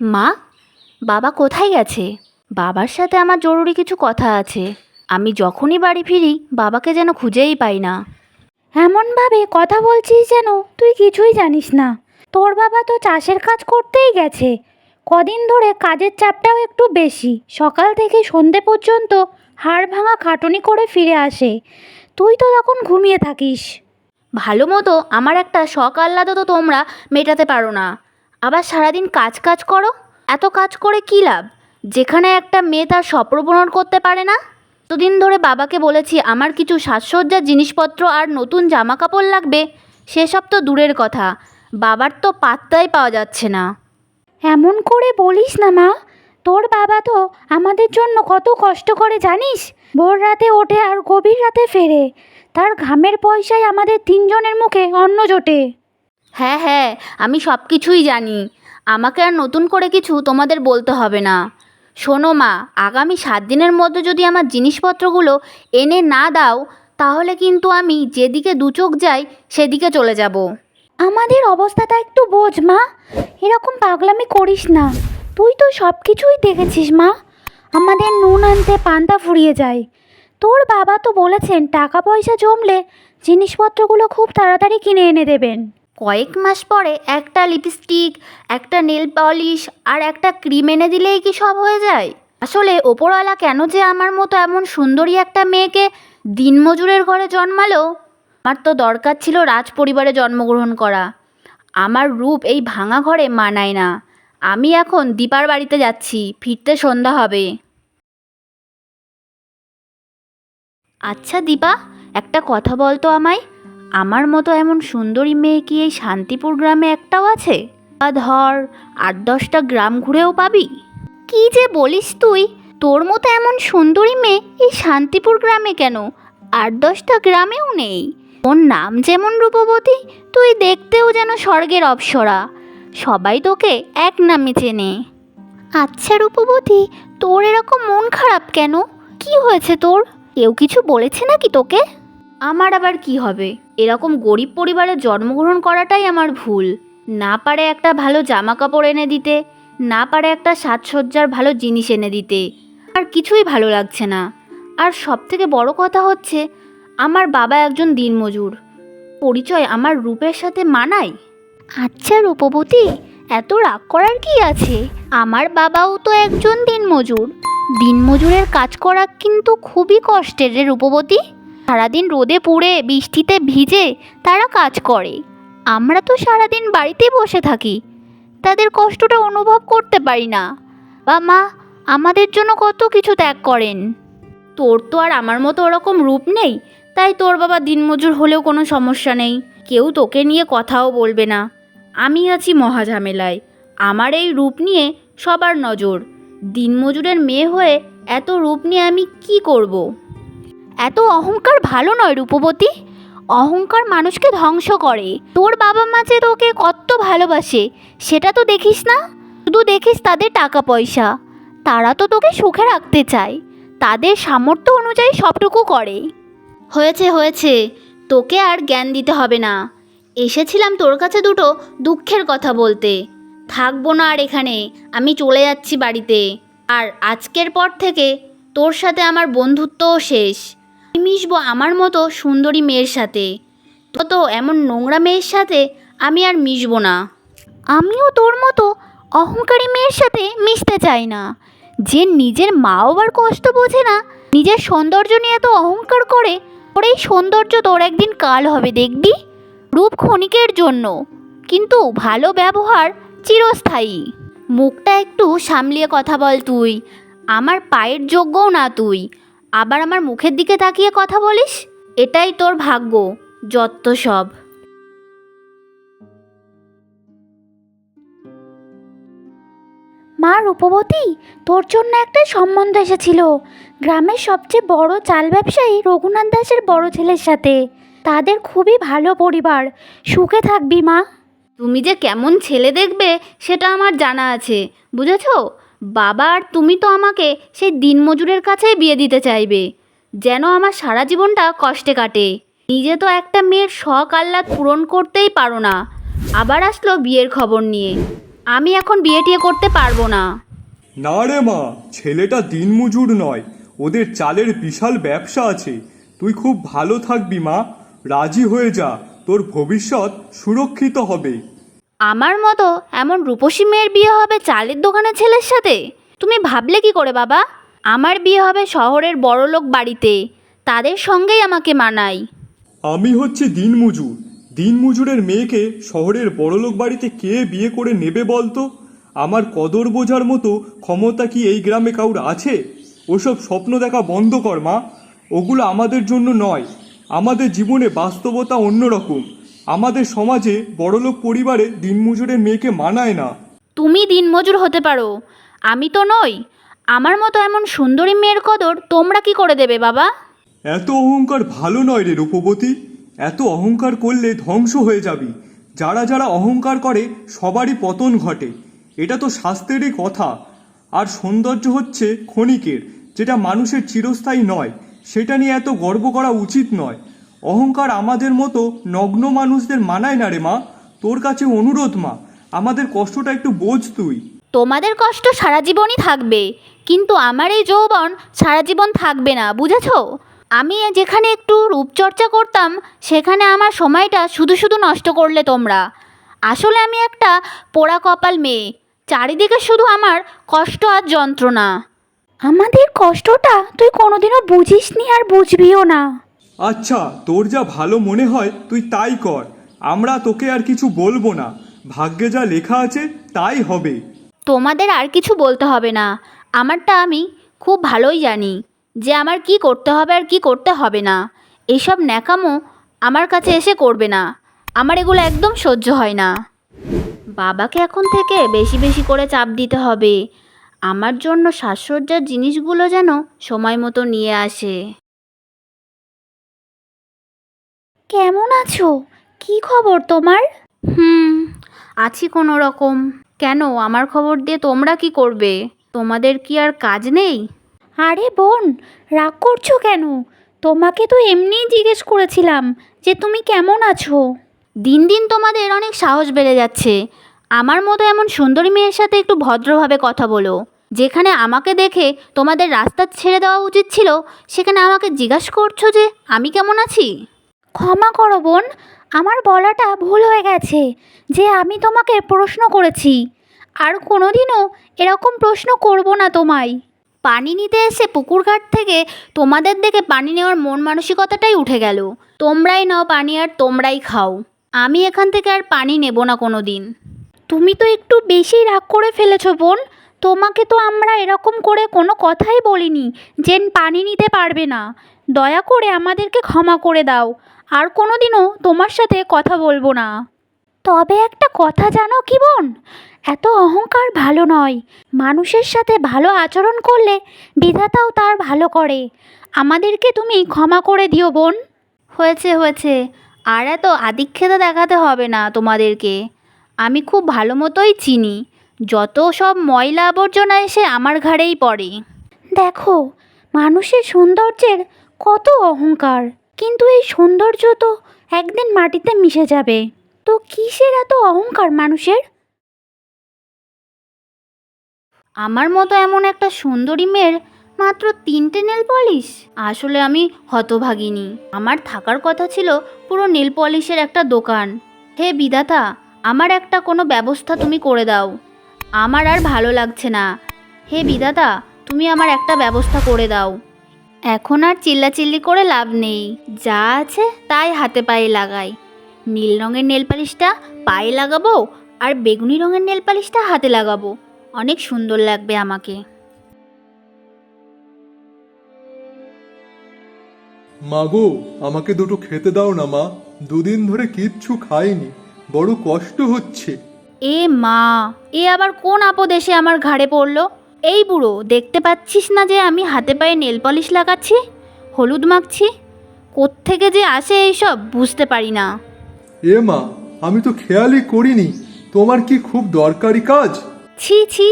মা বাবা কোথায় গেছে? বাবার সাথে আমার জরুরি কিছু কথা আছে। আমি যখনই বাড়ি ফিরি বাবাকে যেন খুঁজেই পাই না। এমনভাবে কথা বলছিস যেন তুই কিছুই জানিস না। তোর বাবা তো চাষের কাজ করতেই গেছে। কদিন ধরে কাজের চাপটাও একটু বেশি। সকাল থেকে সন্ধে পর্যন্ত হাড় ভাঙা খাটুনি করে ফিরে আসে। তুই তো তখন ঘুমিয়ে থাকিস। ভালো মতো আমার একটা শখ আহ্লাদও তো তোমরা মেটাতে পারো না। আবার সারাদিন কাজ কাজ করো? এত কাজ করে কী লাভ? যেখানে একটা মেয়ে তার স্বপ্ন পূরণ করতে পারে না? এতদিন ধরে বাবাকে বলেছি, আমার কিছু সাজসজ্জার জিনিসপত্র আর নতুন জামা কাপড় লাগবে? সেসব তো দূরের কথা। বাবার তো পাত্তাই পাওয়া যাচ্ছে না। এমন করে বলিস না মা। তোর বাবা তো আমাদের জন্য কত কষ্ট করে, জানিস? ভোর রাতে ওঠে আর গভীর রাতে ফেরে। তার ঘামের পয়সায় আমাদের তিনজনের মুখে অন্ন জোটে। হ্যাঁ হ্যাঁ আমি সব কিছুই জানি। আমাকে আর নতুন করে কিছু তোমাদের বলতে হবে না। শোনো মা, আগামী সাত দিনের মধ্যে যদি আমার জিনিসপত্রগুলো এনে না দাও, তাহলে কিন্তু আমি যেদিকে দু চোখ যাই, সেদিকে চলে যাব। আমাদের অবস্থাটা একটু বোঝ, মা। এরকম পাগলামি করিস না। তুই তো সব কিছুই দেখেছিস, মা। আমাদের নুন আনতে পান্তা ফুরিয়ে যায়। তোর বাবা তো বলেছেন, টাকা পয়সা জমলে জিনিসপত্রগুলো খুব তাড়াতাড়ি কিনে এনে দেবেন। কয়েক মাস পরে একটা লিপস্টিক একটা নেল পলিশ আর একটা ক্রিম এনে দিলেই কি সব হয়ে যায়? আসলে ওপরওয়ালা কেন যে আমার মতো এমন সুন্দরী একটা মেয়েকে দিনমজুরের ঘরে জন্মালো? আমার তো দরকার ছিল রাজ পরিবারে জন্মগ্রহণ করা। আমার রূপ এই ভাঙা ঘরে মানায় না। আমি এখন দীপার বাড়িতে যাচ্ছি, ফিরতে সন্ধ্যা হবে। আচ্ছা দীপা, একটা কথা বলতো আমায়। আমার মতো এমন সুন্দরী মেয়ে কি এই শান্তিপুর গ্রামে একটাও আছে? বা ধর আট দশটা গ্রাম ঘুরেও পাবি। কি যে বলিস তুই? তোর মতো এমন সুন্দরী মেয়ে এই শান্তিপুর গ্রামে কেন? আট দশটা গ্রামেও নেই। ওর নাম যেমন রূপবতী তুই দেখতেও যেন স্বর্গের অপ্সরা। সবাই তোকে এক নামে চেনে। আচ্ছা রূপবতী তোর এরকম মন খারাপ কেন? কি হয়েছে তোর? কেউ কিছু বলেছে নাকি তোকে? আমার আবার কি হবে? এরকম গরিব পরিবারে জন্মগ্রহণ করাটাই আমার ভুল। না পারে একটা ভালো জামা কাপড় এনে দিতে, না পারে একটা সাজসজ্জার ভালো জিনিস এনে দিতে। আর কিছুই ভালো লাগছে না। আর সব থেকে বড় কথা হচ্ছে, আমার বাবা একজন দিনমজুর। পরিচয় আমার রূপের সাথে মানায়? আচ্ছা রূপবতী, এত রাগ করার কি আছে? আমার বাবাও তো একজন দিনমজুর। দিনমজুরের কাজ করা কিন্তু খুবই কষ্টের রে রূপবতী। সারাদিন রোদে পুড়ে, বৃষ্টিতে ভিজে তারা কাজ করে। আমরা তো সারাদিন বাড়িতে বসে থাকি। তাদের কষ্টটা অনুভব করতে পারি না। বা মা আমাদের জন্য কত কিছু ত্যাগ করেন। তোর তো আর আমার মতো ওরকম রূপ নেই। তাই তোর বাবা দিনমজুর হলেও কোনো সমস্যা নেই। কেউ তোকে নিয়ে কথাও বলবে না। আমি আছি মহাঝামেলায়। আমার এই রূপ নিয়ে সবার নজর। দিনমজুরের মেয়ে হয়ে এত রূপ নিয়ে আমি কি করব। এত অহংকার ভালো নয় রূপবতী। অহংকার মানুষকে ধ্বংস করে। তোর বাবা মা যে তোকে কত ভালোবাসে, সেটা তো দেখিস না? শুধু দেখিস তাদের টাকা পয়সা তারা তো তোকে সুখে রাখতে চায়। তাদের সামর্থ্য অনুযায়ী সবটুকু করে। হয়েছে হয়েছে। তোকে আর জ্ঞান দিতে হবে না। এসেছিলাম তোর কাছে দুটো দুঃখের কথা বলতে। থাকব না আর এখানে। আমি চলে যাচ্ছি বাড়িতে। আর আজকের পর থেকে তোর সাথে আমার বন্ধুত্বও শেষ। মিশবো আমার মতো সুন্দরী মেয়ের সাথে। তো এমন নোংরা মেয়ের সাথে আমি আর মিশবো না। আমিও তোর মতো অহংকারী মেয়ের সাথে মিশতে চাই না। যে নিজের মা বাবার কষ্ট বোঝে না, নিজের সৌন্দর্য নিয়ে তো অহংকার করে ওর এই সৌন্দর্য তোর একদিন কাল হবে, দেখবি? রূপ ক্ষণিকের জন্য, কিন্তু ভালো ব্যবহার চিরস্থায়ী। মুখটা একটু সামলিয়ে কথা বল তুই, আমার পায়ের যোগ্যও না তুই। আবার আমার মুখের দিকে তাকিয়ে কথা বলিস? এটাই তোর ভাগ্য যত সব। মা রূপবতী তোর জন্য একটা সম্বন্ধ এসেছিল। গ্রামের সবচেয়ে বড় চাল ব্যবসায়ী রঘুনাথ দাসের বড় ছেলের সাথে। তাদের খুবই ভালো পরিবার। সুখে থাকবি মা। তুমি যে কেমন ছেলে দেখবে সেটা আমার জানা আছে। বুঝেছ? বাবা আর তুমি তো আমাকে সেই দিনমজুরের কাছেই বিয়ে দিতে চাইবে। যেন আমার সারা জীবনটা কষ্টে কাটে। নিজে তো একটা মেয়ের শখ আহ্লাদ পূরণ করতেই পারো না। আবার আসলো বিয়ের খবর নিয়ে। আমি এখন বিয়ে টিয়ে করতে পারব না। না রে মা, ছেলেটা দিনমজুর নয়। ওদের চালের বিশাল ব্যবসা আছে। তুই খুব ভালো থাকবি মা। রাজি হয়ে যা। তোর ভবিষ্যৎ সুরক্ষিত হবে। আমার মতো এমন রূপসী মেয়ের বিয়ে হবে চালের দোকানের ছেলের সাথে? তুমি ভাবলে কি করে বাবা? আমার বিয়ে হবে শহরের বড়লোক বাড়িতে। তাদের সঙ্গেই আমাকে মানাই। আমি হচ্ছে দিনমজুর। দিনমজুরের মেয়েকে শহরের বড়লোক বাড়িতে কে বিয়ে করে নেবে বলতো? আমার কদর বোঝার মতো ক্ষমতা কি এই গ্রামে কাউর আছে? ওসব স্বপ্ন দেখা বন্ধ কর মা। ওগুলো আমাদের জন্য নয়। আমাদের জীবনে বাস্তবতা অন্যরকম। আমাদের সমাজে বড়লোক পরিবারে দিনমজুরের মেয়েকে মানায় না। তুমি দিনমজুর হতে পারো। আমি তো নই। আমার মতো এমন সুন্দরী মেয়ের কদর তোমরা কি করে দেবে বাবা? এত অহংকার ভালো নয় রে রূপবতী। এত অহংকার করলে ধ্বংস হয়ে যাবি। যারা যারা অহংকার করে সবারই পতন ঘটে। এটা তো শাস্ত্রেরই কথা। আর সৌন্দর্য হচ্ছে ক্ষণিকের যেটা মানুষের চিরস্থায়ী নয়। সেটা নিয়ে এত গর্ব করা উচিত নয়। অহংকার আমাদের মতো নগ্ন মানুষদের মানায় না রে মা। তোর কাছে অনুরোধ মা, আমাদের কষ্টটা একটু বোঝ তুই। তোমাদের কষ্ট সারা জীবনই থাকবে, কিন্তু আমার এই যৌবন সারা জীবন থাকবে না, বুঝেছ? আমি যেখানে একটু রূপচর্চা করতাম, সেখানে আমার সময়টা শুধু শুধু নষ্ট করলে তোমরা। আসলে আমি একটা পোড়া কপাল মেয়ে, চারিদিকে শুধু আমার কষ্ট আর যন্ত্রণা। আমাদের কষ্টটা তুই কোনোদিনও বুঝিসনি আর বুঝবিও না। আচ্ছা তোর যা ভালো মনে হয়, তুই তাই কর। আমরা তোকে আর কিছু বলব না। ভাগ্যে যা লেখা আছে, তাই হবে। তোমাদের আর কিছু বলতে হবে না। আমারটা আমি খুব ভালোই জানি যে আমার কি করতে হবে আর কি করতে হবে না। এসব ন্যাকামো আমার কাছে এসে করবে না। আমার এগুলো একদম সহ্য হয় না। বাবাকে এখন থেকে বেশি বেশি করে চাপ দিতে হবে। আমার জন্য সাজসজ্জার জিনিসগুলো যেন সময় মতো নিয়ে আসে। কেমন আছো? কি খবর তোমার? হুম আছি কোনো রকম। কেন আমার খবর দিয়ে তোমরা কি করবে? তোমাদের কি আর কাজ নেই? আরে বোন রাগ করছ কেন? তোমাকে তো এমনিই জিজ্ঞেস করেছিলাম যে তুমি কেমন আছো? দিন দিন তোমাদের অনেক সাহস বেড়ে যাচ্ছে। আমার মতো এমন সুন্দরী মেয়ের সাথে একটু ভদ্রভাবে কথা বলো। যেখানে আমাকে দেখে তোমাদের রাস্তা ছেড়ে দেওয়া উচিত ছিল সেখানে আমাকে জিজ্ঞাসা করছ যে আমি কেমন আছি? ক্ষমা করো বোন, আমার বলাটা ভুল হয়ে গেছে যে আমি তোমাকে প্রশ্ন করেছি। আর কোনোদিনও এরকম প্রশ্ন করব না তোমায়। পানি নিতে এসে পুকুর ঘাট থেকে তোমাদের দেখে পানি নেওয়ার মন মানসিকতাটাই উঠে গেল। তোমরাই নাও পানি আর তোমরাই খাও। আমি এখান থেকে আর পানি নেব না কোনো দিন তুমি তো একটু বেশি রাগ করে ফেলেছো বোন। তোমাকে তো আমরা এরকম করে কোনো কথাই বলিনি যে পানি নিতে পারবে না। দয়া করে আমাদেরকে ক্ষমা করে দাও। আর কোনো দিনও তোমার সাথে কথা বলব না। তবে একটা কথা জানো কি বোন? এত অহংকার ভালো নয়। মানুষের সাথে ভালো আচরণ করলে বিধাতাও তার ভালো করে। আমাদেরকে তুমি ক্ষমা করে দিও বোন। হয়েছে হয়েছে। আর এত আদিক্ষেতা দেখাতে হবে না তোমাদেরকে। আমি খুব ভালো মতোই চিনি। যত সব ময়লা আবর্জনা এসে আমার ঘাড়েই পড়ে। দেখো, মানুষের সৌন্দর্যের কত অহংকার। কিন্তু এই সৌন্দর্য তো একদিন মাটিতে মিশে যাবে। তো কিসের এত অহংকার মানুষের? আমার মতো এমন একটা সুন্দরী মেয়ের মাত্র তিনটে নেল পলিশ? আসলে আমি হতভাগিনী। আমার থাকার কথা ছিল পুরো নেল পলিশের একটা দোকান। হে বিধাতা, আমার একটা কোনো ব্যবস্থা তুমি করে দাও। আমার আর ভালো লাগছে না। হে বিধাতা, তুমি আমার একটা ব্যবস্থা করে দাও। এখন আর চিল্লাচিল্লি করে লাভ নেই। যা আছে তাই হাতে পায়ে লাগাই। নীল রঙের নেল পালিশটা পায়ে লাগাবো আর বেগুনি রঙের নেল পালিশটা হাতে লাগাবো। অনেক সুন্দর লাগবে আমাকে। মাগো আমাকে দুটো খেতে দাও না মা। দুদিন ধরে কিচ্ছু খাইনি। বড় কষ্ট হচ্ছে। এ মা এ আবার কোন আপদ এসে আমার ঘাড়ে পড়ল? এই বুড়ো দেখতে পাচ্ছিস না যে আমি হাতে পায়ে নেল পলিশ লাগাচ্ছি? হলুদ মাখছি? কোত্থেকে যে আসে এইসব বুঝতে পারি না। এ মা আমি তো খেয়ালই করিনি। তোমার কি খুব দরকারি কাজ? ছি ছি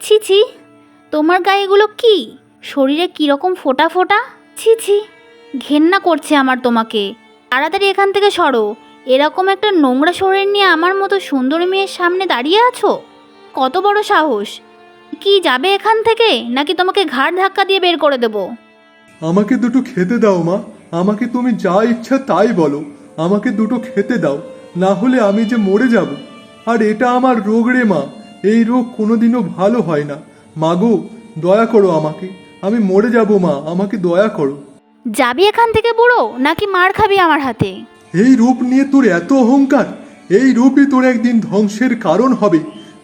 ছি ছি তোমার গায়ে এগুলো কি? শরীরে কীরকম ফোটা ফোটা? ছি ছি ঘেন্না করছে আমার তোমাকে। তাড়াতাড়ি এখান থেকে সরো। এরকম একটা নোংরা শরীর নিয়ে আমার মতো সুন্দরী মেয়ের সামনে দাঁড়িয়ে আছো? কত বড় সাহস! কি যাবে এখান থেকে? নাকি তোমাকে ঘাড় ধাক্কা দিয়ে বের করে দেবো? আমাকে দুটো খেতে দাও মা। আমাকে তুমি যা ইচ্ছা তাই বলো। আমাকে দুটো খেতে দাও। না হলে আমি যে মরে যাব। আর এটা আমার রোগ রে মা। এই রোগ কোনোদিনও ভালো হয় না। মাগো দয়া করো আমাকে। আমি মরে যাব মা। আমাকে দয়া করো। যাবি এখান থেকে বুড়ো? নাকি মার খাবি আমার হাতে? এই রূপ নিয়ে তোর এত অহংকার। এই রূপই তোর একদিন ধ্বংসের কারণ হবে।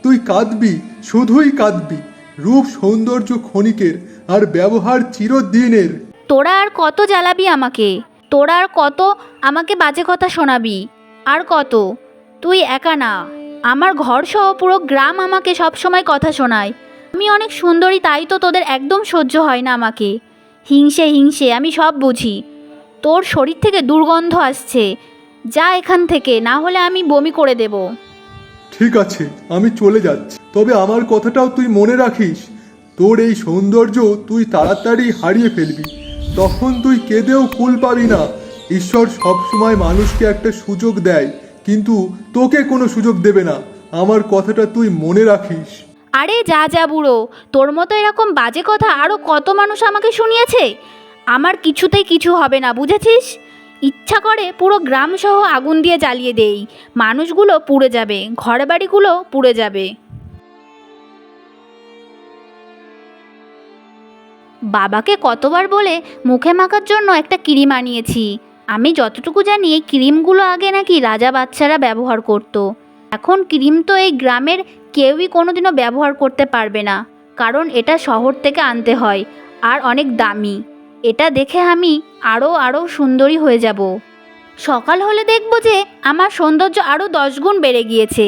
তুই কাঁদবি, শুধুই কাঁদবি। রূপ সৌন্দর্য ক্ষণিকের আর ব্যবহার চিরদিনের। তোরা আর কত জ্বালাবি আমাকে? তোরা আর কত আমাকে বাজে কথা শোনাবি? আর কত? তুই একা না। আমার ঘর সহ পুরো গ্রাম আমাকে সব সময় কথা শোনায়। আমি অনেক সুন্দরী, তাই তো তোদের একদম সহ্য হয় না আমাকে। হিংসে হিংসে, আমি সব বুঝি। তোর শরীর থেকে দুর্গন্ধ আসছে। যা এখান থেকে, না হলে আমি বমি করে দেব। ঠিক আছে, আমি চলে যাচ্ছি। তবে আমার কথাটাও তুই মনে রাখিস। তোর এই সৌন্দর্য তুই তাড়াতাড়ি হারিয়ে ফেলবি। তখন তুই কেঁদেও কুল পাবি না। ঈশ্বর সবসময় মানুষকে একটা সুযোগ দেয়, কিন্তু তোকে কোনো সুযোগ দেবে না। আমার কথাটা তুই মনে রাখিস। আরে যা যা বুড়ো, তোর মতো এরকম বাজে কথা আরও কত মানুষ আমাকে শুনিয়েছে? আমার কিছুতেই কিছু হবে না, বুঝেছিস? ইচ্ছা করে পুরো গ্রাম সহ আগুন দিয়ে জ্বালিয়ে দেই। মানুষগুলো পুড়ে যাবে ঘর বাড়িগুলো পুড়ে যাবে। বাবাকে কতবার বলে মুখে মাখার জন্য একটা ক্রিম আনিয়েছি। আমি যতটুকু জানি, এই ক্রিমগুলো আগে নাকি রাজা বাচ্চারা ব্যবহার করতো। এখন ক্রিম তো এই গ্রামের কেউই কোনোদিনও ব্যবহার করতে পারবে না, কারণ এটা শহর থেকে আনতে হয়, আর অনেক দামি। এটা দেখে আমি আরও আরও সুন্দরী হয়ে যাব। সকাল হলে দেখব যে আমার সৌন্দর্য আরও দশ গুণ বেড়ে গিয়েছে।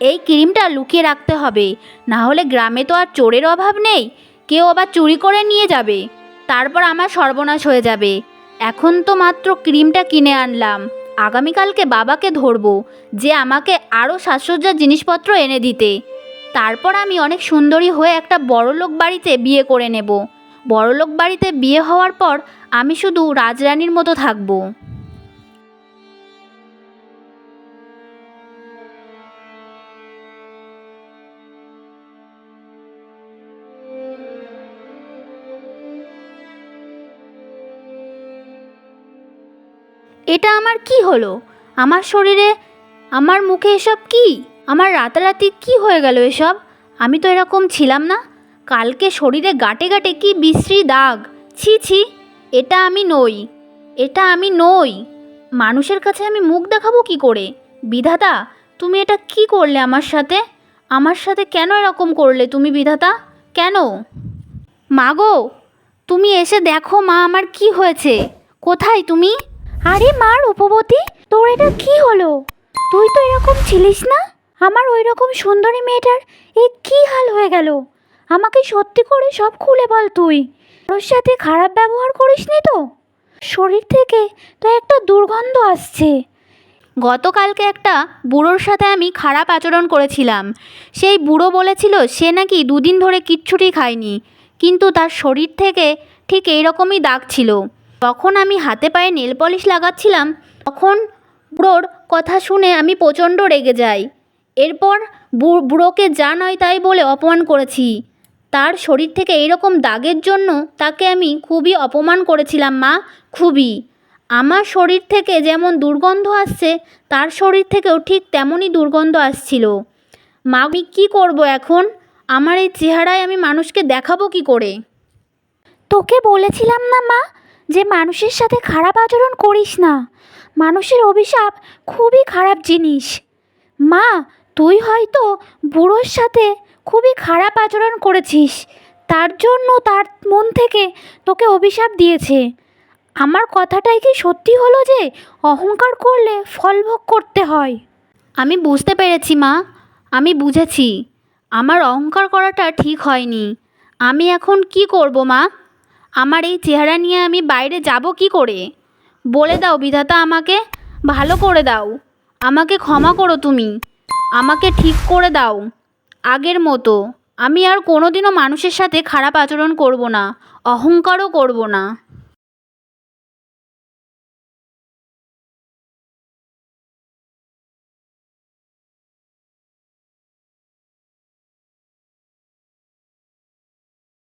এই ক্রিমটা লুকিয়ে রাখতে হবে, না হলে গ্রামে তো আর চোরের অভাব নেই। কেউ আবার চুরি করে নিয়ে যাবে, তারপর আমার সর্বনাশ হয়ে যাবে। এখন তো মাত্র ক্রিমটা কিনে আনলাম। আগামীকালকে বাবাকে ধরবো, যে আমাকে আরও সাজসজ্জার জিনিসপত্র এনে দিতে। তারপর আমি অনেক সুন্দরী হয়ে একটা বড়লোক বাড়িতে বিয়ে করে নেব। বড়লোক বাড়িতে বিয়ে হওয়ার পর আমি শুধু রাজরানীর মতো থাকব। এটা আমার কি হলো? আমার শরীরে, আমার মুখে এসব কি? আমার রাতারাতি কি হয়ে গেল এসব? আমি তো এরকম ছিলাম না। কালকে শরীরে গাটে গাটে কি বিশ্রী দাগ। ছি ছি, এটা আমি নই, এটা আমি নই। মানুষের কাছে আমি মুখ দেখাবো কি করে? বিধাতা, তুমি এটা কি করলে আমার সাথে? আমার সাথে কেন এরকম করলে তুমি বিধাতা? কেন? মাগো তুমি এসে দেখো মা, আমার কি হয়েছে। কোথায় তুমি? আরে মার উপবতী, তোর এটা কি হলো? তুই তো এরকম ছিলিস না? আমার ওই রকম সুন্দরী মেয়েটার এ কি হাল হয়ে গেল? আমাকে সত্যি করে সব খুলে বল তুই। ওর সাথে খারাপ ব্যবহার করিসনি তো? শরীর থেকে তো একটা দুর্গন্ধ আসছে। গতকালকে একটা বুড়োর সাথে আমি খারাপ আচরণ করেছিলাম। সেই বুড়ো বলেছিল সে নাকি দুদিন ধরে কিচ্ছুটি খায়নি, কিন্তু তার শরীর থেকে ঠিক এইরকমই দাগ ছিল। তখন আমি হাতে পায়ে নেল পলিশ লাগাচ্ছিলাম, তখন বুড়োর কথা শুনে আমি প্রচণ্ড রেগে যাই। এরপর বুড়োকে যা নয় তাই বলে অপমান করেছি। তার শরীর থেকে এইরকম দাগের জন্য তাকে আমি খুবই অপমান করেছিলাম, মা, খুবই। আমার শরীর থেকে যেমন দুর্গন্ধ আসছে, তার শরীর থেকেও ঠিক তেমনই দুর্গন্ধ আসছিল। মা, আমি কী করব এখন? আমার এই চেহারায় আমি মানুষকে দেখাবো কি করে? তোকে বলেছিলাম না, মা, যে মানুষের সাথে খারাপ আচরণ করিস না। মানুষের অভিশাপ খুবই খারাপ জিনিস। মা, তুই হয়তো বুড়োর সাথে খুবই খারাপ আচরণ করেছিস। তার জন্য তার মন থেকে তোকে অভিশাপ দিয়েছে। আমার কথাটাই কি সত্যি হলো যে অহংকার করলে ফল ভোগ করতে হয়? আমি বুঝতে পেরেছি, মা। আমি বুঝেছি। আমার অহংকার করাটা ঠিক হয়নি। আমি এখন কি করব, মা? আমার এই চেহারা নিয়ে আমি বাইরে যাব কি করে? বলে দাও, বিধাতা আমাকে। ভালো করে দাও। আমাকে ক্ষমা করো তুমি। আমাকে ঠিক করে দাও। আগের মতো। আমি আর কোনোদিনও মানুষের সাথে খারাপ আচরণ করব না অহংকারও করব না।